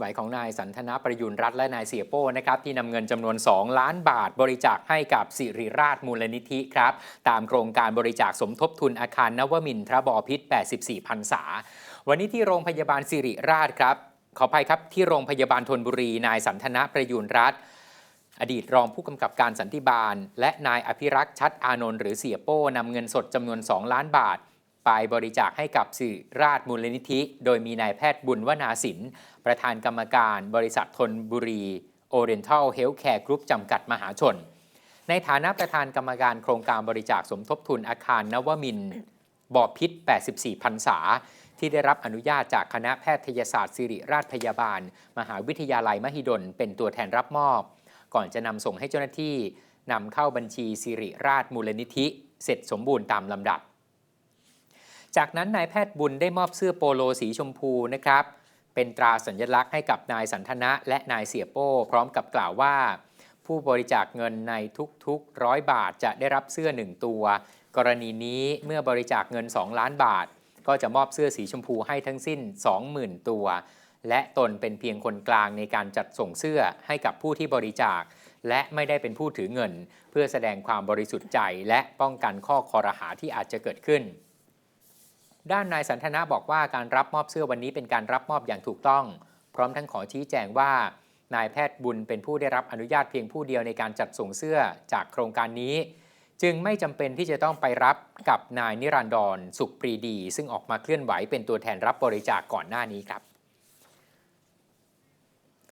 ไหวของนายสันทนาประยุนรัฐและนายเสียโป้นะครับที่นำเงินจำนวน 2 ล้านบาทบริจาคให้กับสิริราชมูลนิธิครับตามโครงการบริจาคสมทบทุนอาคารนวมินทรบพิษ 84 พรรษา วันนี้ที่โรงพยาบาลสิริราชครับ ขออภัยครับที่โรงพยาบาลธนบุรี นายสันทนาประยุนรัฐอดีตรองผู้กำกับการสันติบาล และนายอภิรักษ์ชัดอานนท์หรือเสียโป้นำเงินสดจำนวน 2 ล้านบาท ไปบริจาคให้กับสิริราชมูลนิธิ โดยมีนายแพทย์บุญวนาสิน ประธานกรรมการบริษัทธนบุรี Oriental Healthcare Group จำกัดมหาชน ในฐานะประธานกรรมการโครงการบริจาคสมทบทุนอาคารนวมินบ่อพิษ 84พรรษา ที่ได้รับอนุญาตจากคณะแพทยศาสตร์ศิริราชพยาบาล มหาวิทยาลัยมหิดล เป็นตัวแทนรับมอบ ก่อนจะนำส่งให้เจ้าหน้าที่นำเข้าบัญชีสิริราชมูลนิธิ เสร็จสมบูรณ์ตามลำดับ จากนั้นนายแพทย์บุญได้มอบเสื้อโปโลสีชมพูนะครับ เป็นตราสัญลักษณ์ให้กับนายสันทนะและนายเสียโป้ พร้อมกับกล่าวว่า ผู้บริจาคเงินในทุกๆร้อยบาทจะได้รับเสื้อ1ตัว กรณีนี้เมื่อบริจาคเงิน 2 ล้านบาท ก็จะมอบเสื้อสีชมพูให้ทั้งสิ้น 20,000 ตัว และตนเป็นเพียงคนกลางในการจัดส่งเสื้อให้กับผู้ที่บริจาค และไม่ได้เป็นผู้ถือเงิน เพื่อแสดงความบริสุทธิ์ใจและป้องกันข้อคอรหาที่อาจจะเกิดขึ้น ด้านนายสันทนาบอกว่าการรับมอบเสื้อวันนี้เป็นการรับมอบอย่างถูกต้อง พร้อมทั้งขอชี้แจงว่า นายแพทย์บุญเป็นผู้ได้รับอนุญาตเพียงผู้เดียวในการจัดส่งเสื้อจากโครงการนี้ จึงไม่จำเป็นที่จะต้องไปรับกับนายนิรันดรสุขปรีดี ซึ่งออกมาเคลื่อนไหวเป็นตัวแทนรับบริจาคก่อนหน้านี้ครับ